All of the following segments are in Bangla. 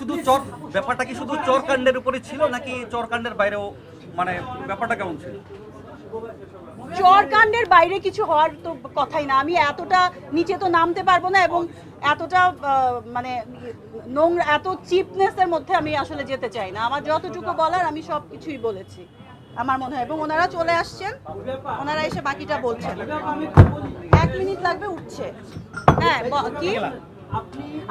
শুধু চর, ব্যাপারটা কি শুধু চরকাণ্ডের উপরে ছিল নাকি চরকাণ্ডের বাইরেও মানে ব্যাপারটা কেমন ছিল? চরকাণ্ডের বাইরে কিছু হওয়ার তো কথাই না। আমি এতটা নিচে তো নামতে পারব না এবং এতটা মানে নোংরা, এত চিপনেসের মধ্যে আমি আসলে যেতে চাই না। আমার যতটুকু বলার আমি সব কিছুই বলেছি, আমার মনে হয়। এবং ওনারা চলে আসছেন, ওনারা এসে বাকিটা বলছেন। এক মিনিট লাগবে, উঠছে। হ্যাঁ কি?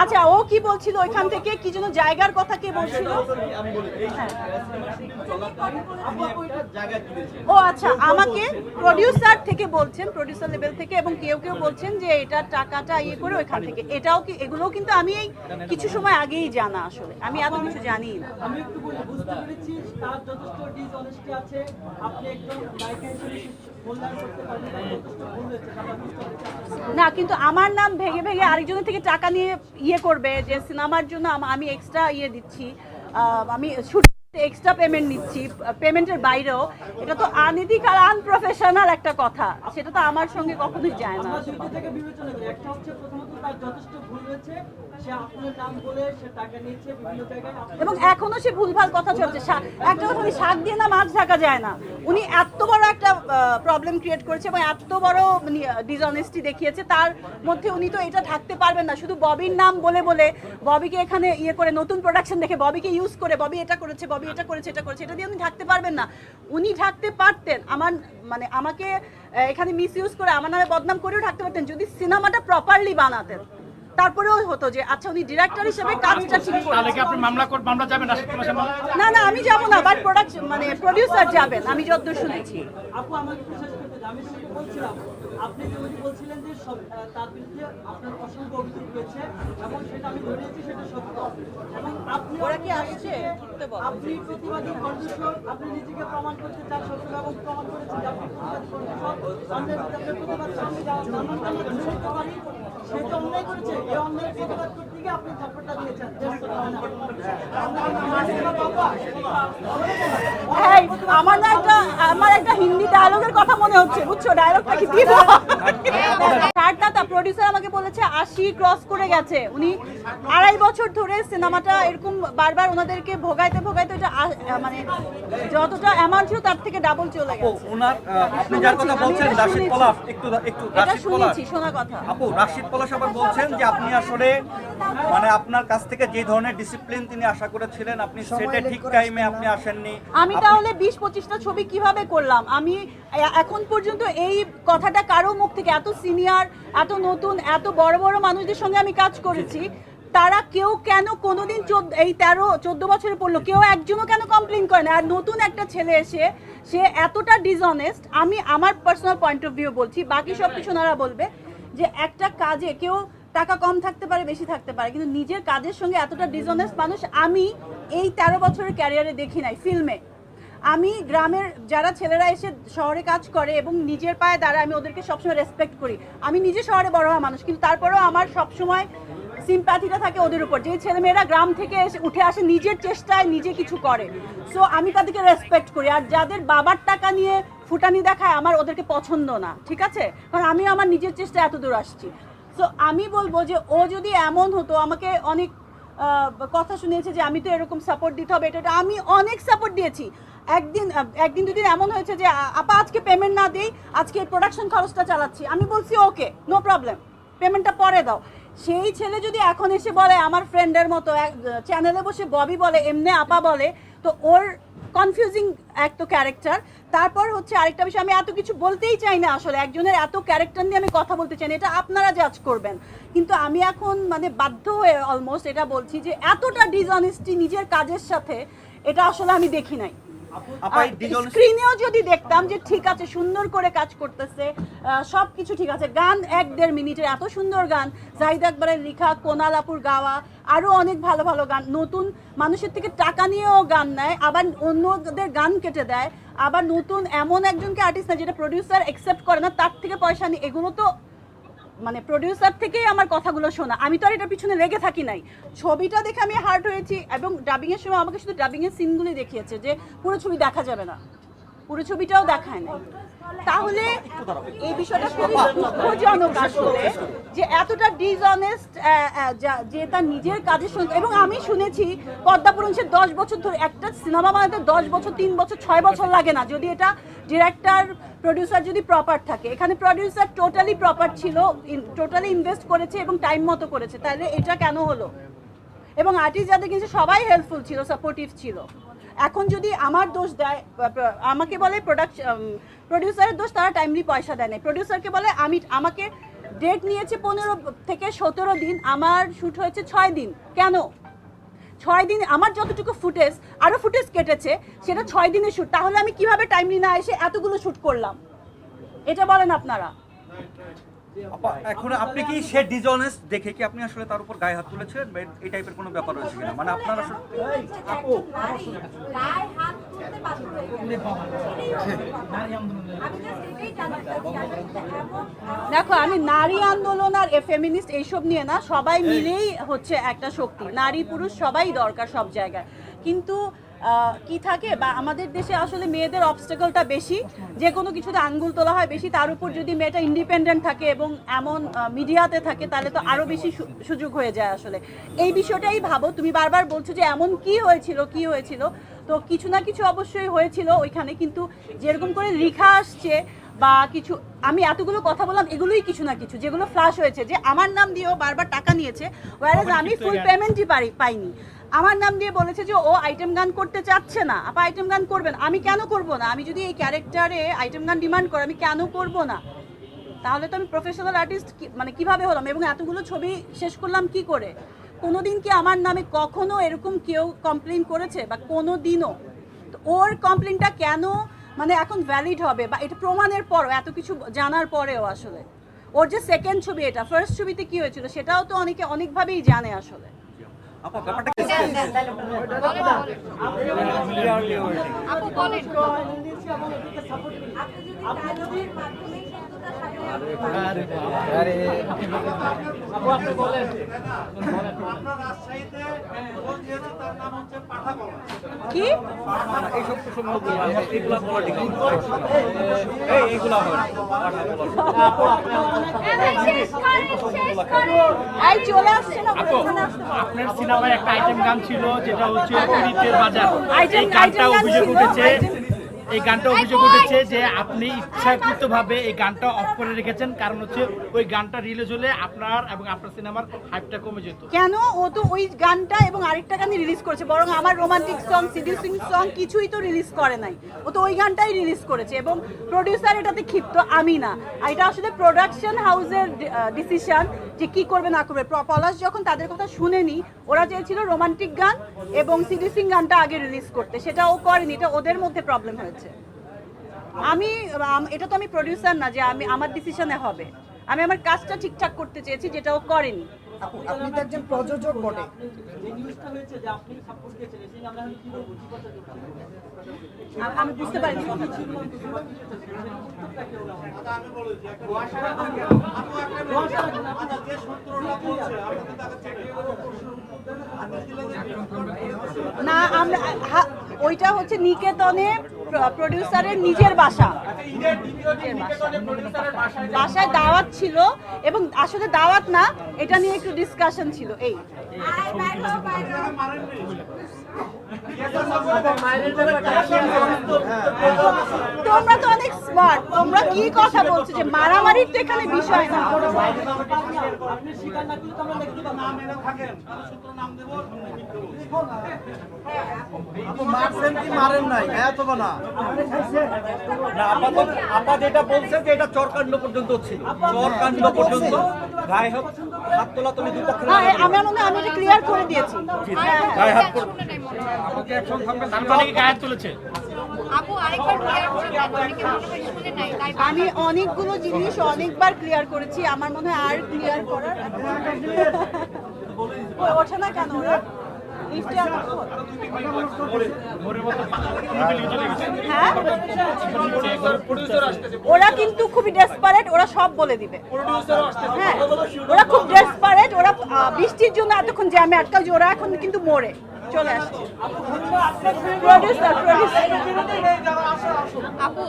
আচ্ছা ও কি বলছিল ওইখান থেকে? কি যেন জায়গার কথা কে বলছিল? হ্যাঁ ও আচ্ছা আমাকে প্রডিউসার থেকে বলছেন প্রডিউসার লেভেল থেকে এবং কেউ কেউ বলছেন যে এটা টাকাটা ইয়ে করে ওইখান থেকে। এটাও কি এগুলোও কিন্তু আমি এই কিছু সময় আগেই জানা আসলে। আমি এত কিছু জানি না। আমি একটু বুঝতে পেরেছি তার যথেষ্ট ডিসঅনেস্টি আছে। আপনি একদম না, কিন্তু আমার নাম ভেঙে ভেঙে আরেকজনের থেকে টাকা নিয়ে ইয়ে করবে যে সিনেমার জন্য আমি এক্সট্রা ইয়ে দিচ্ছি। আমি শুট এক্সট্রা পেমেন্ট নিচ্ছি পেমেন্টের বাইরেও। এটা তো আর আনপ্রফেশনাল একটা কথা। সেটা তো আমার সঙ্গে কখনোই যায় না। আমরা দুইটা থেকে বিবেচনা করি। একটা হচ্ছে প্রথমত তার যথেষ্ট ভুল হয়েছে। সে আপনার নাম বলে সে টাকা নিচ্ছে বিভিন্ন জায়গায়। এবং এখনও সে ভুলভাল কথা চলছে। একটা কথা শাক দিয়ে না মাছ ঢাকা যায় না। উনি এত একটা প্রবলেম ক্রিয়েট করেছে এবং এত বড় ডিসঅনেস্টি দেখিয়েছে। তার মধ্যে উনি তো এটা থাকতে পারবেন না। শুধু ববির নাম বলে বলে ববিকে এখানে ইয়ে করে, নতুন প্রোডাকশন দেখে ববিকে ইউজ করে, ববি এটা করেছে, ববি এটা করেছে এটা করেছে, এটা দিয়ে উনি থাকতে পারবেন না। উনি থাকতে পারতেন। আমার মানে আমাকে এখানে মিস ইউজ করে, আমার নামে বদনাম করেও থাকতে পারতেন। যদি সিনেমাটা প্রপারলি বানাতেন। তারপরেও হতো যে আচ্ছা উনি ডিরেক্টর হিসেবে কাজটা ঠিক তাহলে কি আপনি মামলা কর মামলা যাবেন না না আমি যাব না বাট প্রোডাকশন মানে প্রোডিউসার যাবেন আমি যতদূর শুনেছি। আপু আমাকে শেষ করতে। আমি বলছিলাম। আপনি যেমন বলছিলেন যে সব তার বিরুদ্ধে আপনার অসংখ্য অভিযোগ রয়েছে এবং সেটা আমি ধরেছি সেটা সত্য এবং আপনি ওরা কি আসছে? আপনি প্রতিবাদী কণ্ঠস্বর আপনি নিজেকে প্রমাণ করতে চান সত্য এবং প্রমাণ করেছেন আপনি প্রতিবাদী কণ্ঠস্বর বিরুদ্ধে প্রতিবাদ করতে যাওয়া জানান আমরা বুঝতে পারি সে তো অন্যায় করেছে এই অন্যায়ের প্রতিবাদ করতে এই আমার না একটা আমার একটা হিন্দি ডায়লগের কথা মনে হচ্ছে বুঝছ? ডায়লগটা কি দিব? প্রোডিউসার আমাকে বলেছে আশি ক্রস করে গেছে। উনি আড়াই বছর ধরে সিনেমাটা এরকম বারবার ওনাদেরকে ভোগাইতে ভোগাইতে এটা মানে যতটা অ্যামাউন্ট ছিল তার থেকে ডাবল চলে গেছে। ওনার আপনি যার কথা বলছেন রাশিদ। পলাশ একটু একটু রাশিদ পলাশ। শোনা কথা। আপু রাশিদ পলাশ আবার বলছেন যে আপনি আসলে মানে আপনার কাছ থেকে যে ধরনের ডিসিপ্লিন তিনি আশা করেছিলেন আপনি সেটা ঠিক টাইমে আপনি আসেননি। আমি তাহলে বিশ পঁচিশটা ছবি কীভাবে করলাম? আমি এখন পর্যন্ত এই কথাটা কারও মুখ থেকে এত সিনিয়র এত নতুন এত বড় বড় মানুষদের সঙ্গে আমি কাজ করেছি তারা কেউ কেন কোনোদিন চোদ্দ এই তেরো চোদ্দ বছরে পড়ল কেউ একজনও কেন কমপ্লেন করে না? আর নতুন একটা ছেলে এসে সে এতটা ডিসঅনেস্ট আমি আমার পার্সোনাল পয়েন্ট অফ ভিউ বলছি বাকি সব কিছু ওনারা বলবে যে একটা কাজে কেউ টাকা কম থাকতে পারে, বেশি থাকতে পারে। কিন্তু নিজের কাজের সঙ্গে এতটা ডিসঅনেস্ট মানুষ আমি এই তেরো বছরের ক্যারিয়ারে দেখি নাই ফিল্মে আমি গ্রামের যারা ছেলেরা এসে শহরে কাজ করে এবং নিজের পায়ে দাঁড়ায়, আমি ওদেরকে সবসময় রেসপেক্ট করি। আমি নিজে শহরে বড় হওয়া মানুষ, কিন্তু তারপরেও আমার সবসময় সিম্প্যাথিটা থাকে ওদের উপর। যে ছেলেমেয়েরা গ্রাম থেকে এসে উঠে আসে, নিজের চেষ্টায় নিজে কিছু করে। সো আমি তাদেরকে রেসপেক্ট করি। আর যাদের বাবার টাকা নিয়ে ফুটানি দেখায়, আমার ওদেরকে পছন্দ না, ঠিক আছে? কারণ আমি আমার নিজের চেষ্টায় এত দূর আসছি। সো আমি বলব যে ও যদি এমন হতো, আমাকে অনেক কথা শুনিয়েছে যে আমি তো এরকম সাপোর্ট দিতে হবে, এটা আমি অনেক সাপোর্ট দিয়েছি। একদিন একদিন দুদিন এমন হয়েছে যে আপা আজকে পেমেন্ট না দিই, আজকে প্রোডাকশন খরচটা চালাচ্ছি। আমি বলছি ওকে নো প্রবলেম পেমেন্টটা পরে দাও। সেই ছেলে যদি এখন এসে বলে, আমার ফ্রেন্ডের মতো চ্যানেলে বসে ববি বলে, এমনি আপা বলে, তো ওর কনফিউজিং এক তো ক্যারেক্টার তারপর হচ্ছে আরেকটা বিষয়, আমি এত কিছু বলতেই চাই না আসলে, একজনের এত ক্যারেক্টার নিয়ে আমি কথা বলতে চাই না, এটা আপনারা জাজ করবেন। কিন্তু আমি এখন মানে বাধ্য হয়ে অলমোস্ট এটা বলছি যে, এতটা ডিসঅনেস্টি নিজের কাজের সাথে, এটা আসলে আমি দেখি নাই। স্ক্রিনেও যদি দেখতাম যে ঠিক আছে সুন্দর করে কাজ করতেছে সব কিছু ঠিক আছে। গান এক দেড় মিনিটের এত সুন্দর গান। জাহিদ আকবরের লেখা কোনালাপুর গাওয়া আরও অনেক ভালো ভালো গান। নতুন মানুষের থেকে টাকা নিয়েও গান নেয় আবার অন্যদের গান কেটে দেয় আবার নতুন এমন একজনকে আর্টিস্ট না যেটা প্রডিউসার অ্যাকসেপ্ট করে না তার থেকে পয়সা নিয়ে। এগুলো তো মানে প্রডিউসার থেকেই আমার কথাগুলো শোনা। আমি তো আর এটার পিছনে লেগে থাকি নাই। ছবিটা দেখে আমি হার্ট হয়েছি এবং ডাবিং এর সময় আমাকে শুধু ডাবিং এর সিনগুলি দেখিয়েছে যে পুরো ছবি দেখা যাবে না। পুরো ছবিটাও দেখায় নাই। তাহলে এই বিষয়টা খুবই দুঃখজনক আসলে যে এতটা ডিসঅনেস্ট যে তার নিজের কাজের সঙ্গে, এবং আমি শুনেছি পদ্মাপুরণ সে দশ বছর ধরে, একটা সিনেমা বানাতে দশ বছর, তিন বছর, ছয় বছর লাগে না। যদি এটা ডিরেক্টর প্রডিউসার যদি প্রপার থাকে, এখানে প্রডিউসার টোটালি প্রপার ছিল টোটালি ইনভেস্ট করেছে এবং টাইম মতো করেছে। তাহলে এটা কেন হলো? এবং আর্টিস্ট যাদের কিন্তু সবাই হেল্পফুল ছিল সাপোর্টিভ ছিল। এখন যদি আমার দোষ দেয় আমাকে বলে প্রোডাকশন প্রডিউসারের দোষ তারা টাইমলি পয়সা দেয় না প্রডিউসারকে বলে আমি আমাকে ডেট নিয়েছে পনেরো থেকে সতেরো দিন আমার শ্যুট হয়েছে ছয় দিন। কেন? ছয় দিন আমার যতটুকু ফুটেজ আরও ফুটেজ কেটেছে সেটা ছয় দিনের শ্যুট তাহলে আমি কীভাবে টাইমলি না এসে এতগুলো শ্যুট করলাম? এটা বলেন আপনারা। আপা, এখন আপনি কি সে ডিজনেস্ট দেখে কি আপনি আসলে তার উপর গায়ে হাত তুলেছিলেন এই টাইপের কোনো ব্যাপার রয়েছে কিনা? মানে আপনার আসলে দেখো, আমি নারী আন্দোলন আর ফেমিনিস্ট এইসব নিয়ে না, সবাই মিলেই হচ্ছে একটা শক্তি। নারী পুরুষ সবাই দরকার সব জায়গায়। কিন্তু কি থাকে বা আমাদের দেশে আসলে মেয়েদের অবস্টেকলটা বেশি। যে কোনো কিছুতে আঙ্গুল তোলা হয় বেশি, তার উপর যদি মেয়েটা ইন্ডিপেন্ডেন্ট থাকে এবং এমন মিডিয়াতে থাকে, তাহলে তো আরও বেশি সুযোগ হয়ে যায় আসলে। এই বিষয়টাই ভাবো। তুমি বারবার বলছো যে এমন কি হয়েছিল কি হয়েছিল? তো কিছু না কিছু অবশ্যই হয়েছিল ওইখানে কিন্তু যেরকম করে লেখা আসছে বা কিছু আমি এতগুলো কথা বললাম এগুলোই কিছু না কিছু যেগুলো ফ্লাশ হয়েছে যে আমার নাম দিয়েও বারবার টাকা নিয়েছে ওয়ারেজ আমি ফুল পেমেন্টই পারি পাইনি। আমার নাম দিয়ে বলেছে যে ও আইটেম গান করতে চাচ্ছে না আপা আইটেম গান করবেন আমি কেন করব না? আমি যদি এই ক্যারেক্টারে আইটেম গান ডিমান্ড করি আমি কেন করব না? তাহলে তো আমি প্রফেশনাল আর্টিস্ট মানে কীভাবে হলাম? এবং এতগুলো ছবি শেষ করলাম কি করে? কোনোদিন কি আমার নামে কখনো এরকম কেউ কমপ্লেন করেছে বা কোনো দিনও তো ওর কমপ্লেনটা কেন মানে এখন ভ্যালিড হবে বা এটা প্রমাণের পরও এত কিছু জানার পরেও আসলে ওর যে সেকেন্ড ছবি এটা ফার্স্ট ছবিতে কি হয়েছিল সেটাও তো অনেকে অনেকভাবেই জানে আসলে আপা বলেন নিয়েছি এবং এটাকে সাপোর্ট করি কি এইসব এইগুলা এই এইগুলা। আপনার সিনেমায় একটা আইটেম গান ছিল যেটা হচ্ছে বাজার এই গানটা অভিযোগ উঠেছে এই গানটা অভিযোগ উঠেছে যে আপনি ইচ্ছাকৃত ভাবে এই গানটা অফ করে রেখেছেন। কারণ হচ্ছে ওই গানটা রিলিজ হলে আপনার এবং আপনার সিনেমার হাইপটা কমে যেত। কেন? ও তো ওই গানটা এবং আরেকটা গানই রিলিজ করেছে। বরং আমার রোমান্টিক সং সিডিউসিং সং কিছুই তো রিলিজ করে নাই। ও তো ওই গানটাই রিলিজ করেছে এবং প্রডিউসার এটাতে ক্ষিপ্ত আমি না। এটা আসলে প্রোডাকশন হাউসের ডিসিশন যে কি করবে, না করবে। পলাশ যখন তাদের কথা শুনেনি, ওরা চেয়েছিল রোমান্টিক গান এবং সিডিউসিং গানটা আগে রিলিজ করতে। সেটা ও করেনি। এটা ওদের মধ্যে প্রবলেম হয়েছে। আমি এটা তো আমি প্রডিউসার না যে আমি আমার ডিসিশনে হবে। আমি আমার কাজটা ঠিকঠাক করতে চেয়েছি যেটা ও করেনি। আপনি তো একজন প্রযোজক বটে। আমি বুঝতে পারিনি না আমরা ওইটা হচ্ছে নিকেতনে প্রডিউসারের নিজের বাসা। বাসায় দাওয়াত ছিল এবং আসলে দাওয়াত না, এটা নিয়ে একটু ডিসকাশন ছিল, এই। তোমরা তো অনেক স্মার্ট তোমরা কি কথা বলছো যে মারামারির তো এখানে বিষয় না। তো মারছেন কি মারেন নাই হ্যাঁ অথবা না আপা যেটা বলছেন যে এটা চরকাণ্ড পর্যন্ত ছিল চরকাণ্ড পর্যন্ত গায়ে হাত হাত তোলা তুমি দুই পক্ষের হ্যাঁ মনে আমি এটা ক্লিয়ার করে দিয়েছি। হ্যাঁ, হ্যাঁ। গায়ে হাত সামনে কি গায়ে তুলেছে? আপু আরেকবার ক্লিয়ার করে দেন। অনেকে মনে হয় শুনে নাই? তাই আমি অনেকগুলো জিনিস অনেকবার ক্লিয়ার করেছি। আমার মনে হয় আর ক্লিয়ার করার ওঠে না কেন ওরা? ওরা কিন্তু খুবই ডেসপারেট ওরা সব বলে দিবে। হ্যাঁ? ওরা খুব ডেসপারেট ওরা বৃষ্টির জন্য এতক্ষণ জ্যামে আটকাল যে ওরা এখন কিন্তু মরে। চলে আসছি। প্রডিউসার আপু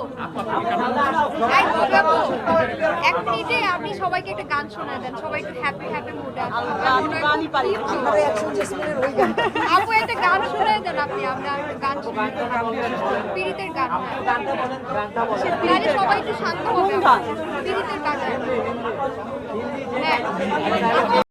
এক মিনিটে আপনি সবাইকে একটা গান শোনায় দেন সবাই একটু হ্যাপি হ্যাপি মুডে। আপু একটা গান শোনায় দেন আপনি আমরা গান শুনি পীড়িতের গান। তাহলে সবাই একটু শান্ত হবে। পীড়িতের গান। হ্যাঁ।